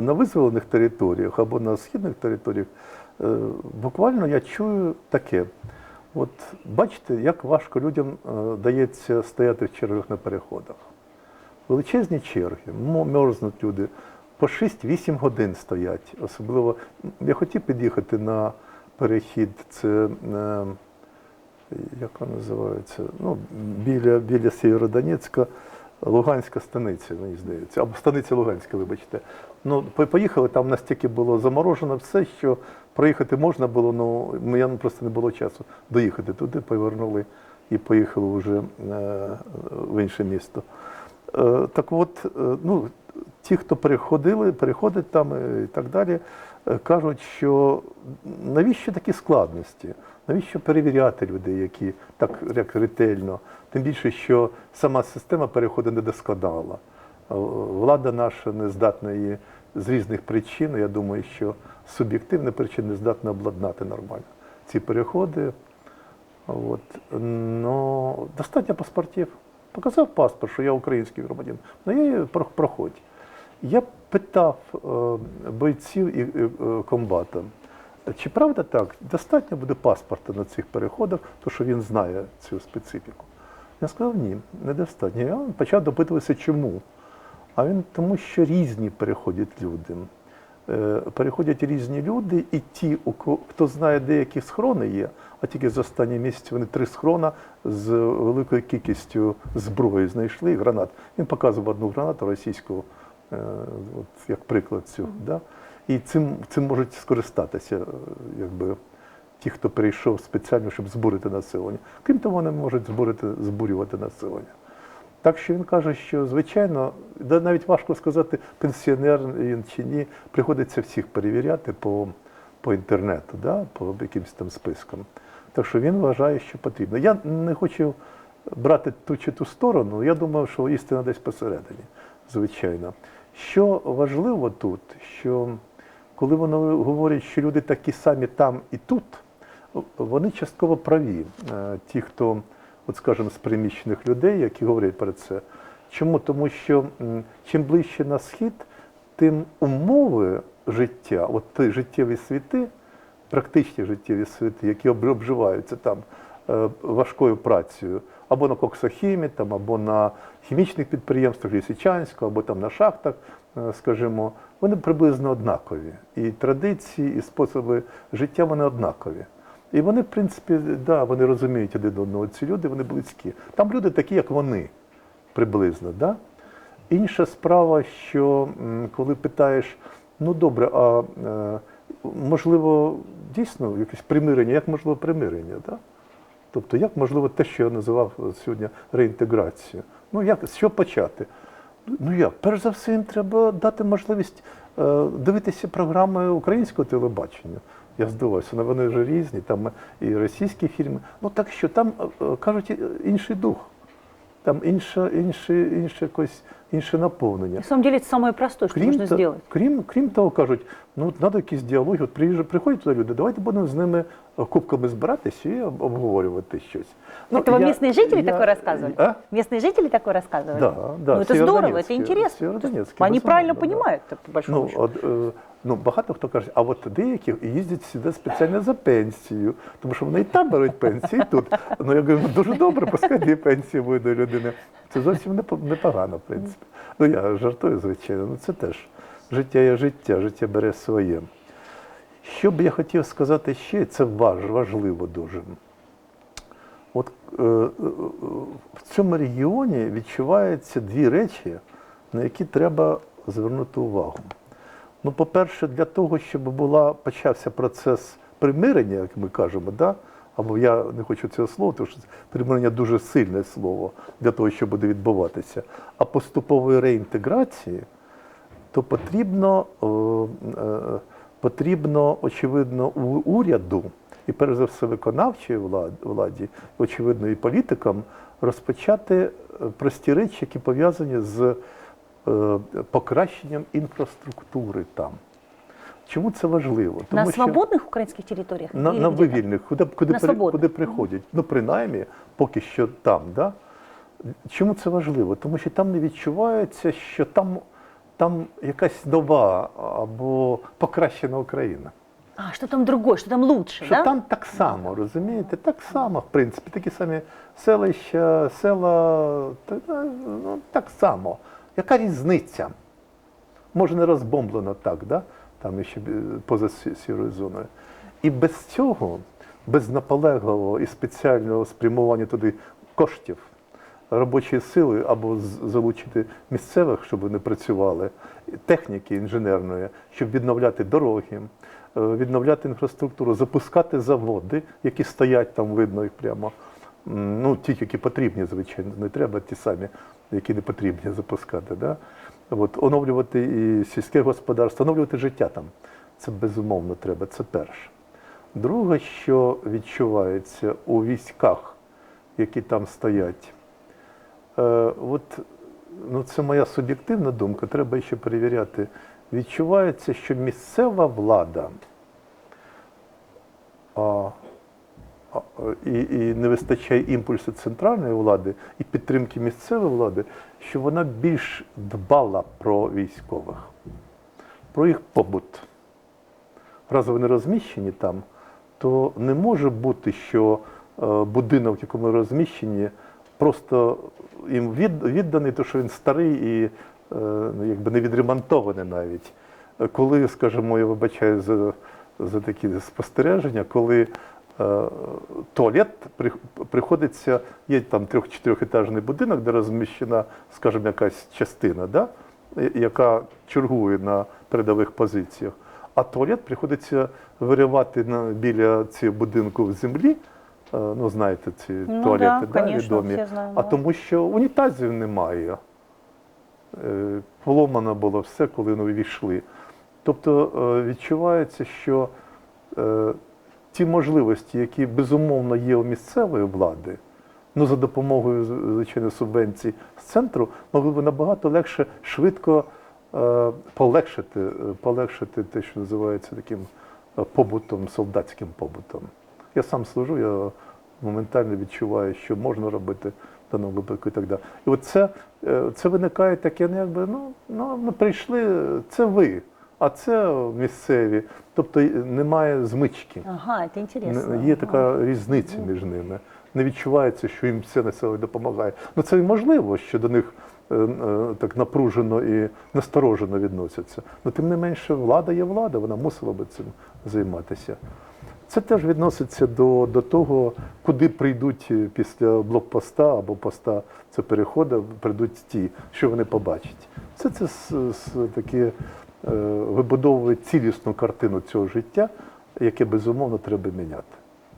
На визволених територіях або на східних територіях е, буквально я чую таке. От бачите, як важко людям е, дається стояти в чергах на переходах. Величезні черги, мерзнуть люди. По 6-8 годин стоять. Особливо я хотів під'їхати на перехід. Це е, як вона називається? Ну, біля, біля Сєвєродонецька, Луганська станиця, мені здається, або станиця Луганська, вибачте. Ну, поїхали, там настільки було заморожено все, що проїхати можна було, ну я просто не було часу доїхати туди, повернули і поїхали вже е, в інше місто. Е, так от, е, ну, ті, хто переходили, переходять там е, і так далі, е, кажуть, що навіщо такі складності? Навіщо перевіряти людей, які так як ретельно? Тим більше, що сама система переходу не досконала. Е, Влада наша не здатна її з різних причин. Я думаю, що з суб'єктивних причин не здатна обладнати нормально ці переходи. От. Ну, достатньо паспортів. Показав паспорт, що я український громадянин. Ну, її проходь. Я питав е, бойців і е, комбата, чи правда так, достатньо буде паспорта на цих переходах, то що він знає цю специфіку. Я сказав, ні, недостатньо. Я почав допитуватися, чому. А він тому, що різні переходять люди. Е, Переходять різні люди, і ті, хто знає, де які схорони є, а тільки за останні місяці вони три схрона з великою кількістю зброї знайшли, гранат. Він показував одну гранату російську, е, от як приклад цього. Да? І цим, цим можуть скористатися, е, якби. Ті, хто прийшов спеціально, щоб збурити населення. Крім того, вони можуть збурити, збурювати населення. Так що він каже, що звичайно, да навіть важко сказати, пенсіонер він чи ні, приходиться всіх перевіряти по, по інтернету, да, по якимось там спискам. Так що він вважає, що потрібно. Я не хочу брати ту чи ту сторону, я думаю, що істина десь посередині, звичайно. Що важливо тут, що коли вони говорять, що люди такі самі там і тут, вони частково праві. Е, Ті, хто, от скажімо, з приміщених людей, які говорять про це. Чому? Тому що чим ближче на схід, тим умови життя, от ті життєві світи, практичні життєві світи, які обживаються там е, важкою працею, або на коксохімі, там, або на хімічних підприємствах Лісичанського, або там на шахтах, е, скажімо, вони приблизно однакові. І традиції, і способи життя вони однакові. І вони, в принципі, да, вони розуміють один одного. Ці люди вони близькі. Там люди такі, як вони, приблизно. Да? Інша справа, що коли питаєш, ну добре, а е, можливо, дійсно якесь примирення, як можливо примирення? Да? Тобто, як можливо те, що я називав сьогодні реінтеграцією? Ну як з що почати? Ну як? Перш за все, їм треба дати можливість е, дивитися програми українського телебачення. Я здивався, вони вже різні, там і російські фільми. Ну так що там е, е, кажуть е, інший дух, там інше, інше, інше якось інше наповнення. На самом деле это самое простое, что нужно то- сделать. крім, крім того, кажуть, ну от треба якісь діалоги. От приїжджа- приходять туди люди, давайте будемо з ними е, кубками збиратися і об- обговорювати щось. Ну, это вам я- местные жители я- такое рассказывали? А? Местные жители такое рассказывали? Да, да, Ну это здорово, это Сєвєродонецьке, интересно. Сєвєродонецьке, Они правильно безумовно, да. понимают, это, по большому Ну, счету. от, е, ну, багато хто каже, а от деякі їздять сюди спеціально за пенсією, тому що вони і там беруть пенсії, і тут. Ну, я говорю, ну дуже добре, пускай дві пенсії буде у людини. Це зовсім непогано, в принципі. Ну, я жартую, звичайно, ну це теж життя є життя, життя бере своє. Що б я хотів сказати ще, це важ, важливо дуже. От е, е, в цьому регіоні відчуваються дві речі, на які треба звернути увагу. Ну, по-перше, для того, щоб була, почався процес примирення, як ми кажемо, да? або я не хочу цього слова, тому що примирення дуже сильне слово для того, що буде відбуватися, а поступової реінтеграції, то потрібно, е, е, потрібно очевидно, уряду і перш за все виконавчій владі, очевидно, і політикам розпочати е, прості речі, які пов'язані з покращенням інфраструктури там. Чому це важливо? на свободных украинских территориях? на, на вивільних, куди, куди, На при- куди приходять. Ну, принаймні, поки що там. Да? Чому це важливо? Тому що там не відчувається, що там там якась нова або покращена Україна. А, что там другое, что там лучше, Що да? там так само, розумієте? Так само, в принципі, такі самі селища, села, ну, так само. Яка різниця? Може, не розбомблено так, да? там ще е, поза сірою зоною. І без цього, без наполегливого і спеціального спрямування туди коштів, робочої сили або залучити місцевих, щоб вони працювали, техніки інженерної, щоб відновляти дороги, е, відновляти інфраструктуру, запускати заводи, які стоять там, видно їх прямо. Ну, ті, які потрібні, звичайно, не треба ті самі, які не потрібні запускати. Да? От, оновлювати і сільське господарство, оновлювати життя там. Це безумовно треба, це перше. Друге, що відчувається у військах, які там стоять, е, от, ну, це моя суб'єктивна думка, треба ще перевіряти. Відчувається, що місцева влада а, і, і не вистачає імпульсу центральної влади і підтримки місцевої влади, що вона більш дбала про військових, про їх побут. Раз вони розміщені там, то не може бути, що е, будинок, в якому розміщені, просто їм відданий, тому що він старий і е, ну, якби не відремонтований навіть. Е, Коли, скажімо, я вибачаю за, за такі спостереження, коли е, туалет приходиться, є там трьох-чотирьохетажний будинок, де розміщена, скажімо, якась частина, да? е, яка чергує на передових позиціях. А туалет приходиться виривати на, біля цього будинку в землі. Е, Ну, знаєте, ці Ну туалети да, да, конечно, відомі. знаємо, а да. тому що унітазів немає. Е, Поломано було все, коли вони війшли. Тобто е, відчувається, що е, ті можливості, які безумовно є у місцевої влади, ну за допомогою звичайно субвенцій з центру, могли б набагато легше, швидко е, полегшити, полегшити те, що називається таким е, побутом, солдатським побутом. Я сам служу, я моментально відчуваю, що можна робити в даному випадку і так далі. І от це, е, це виникає таке, ну, якби, ну, ну, ми прийшли, це ви, а це місцеві. Тобто е, немає змички. Ага, это интересно. Не- Є така різниця між ними. Не відчувається, що їм все населення допомагає. Ну це і можливо, що до них е, е, так напружено і насторожено відносяться. Ну тим не менше, влада є влада, вона мусила би цим займатися. Це теж відноситься до, до того, куди прийдуть після блокпоста або поста це переходу, прийдуть ті, що вони побачать. Це це е, вибудовує цілісну картину цього життя, яке безумовно треба міняти.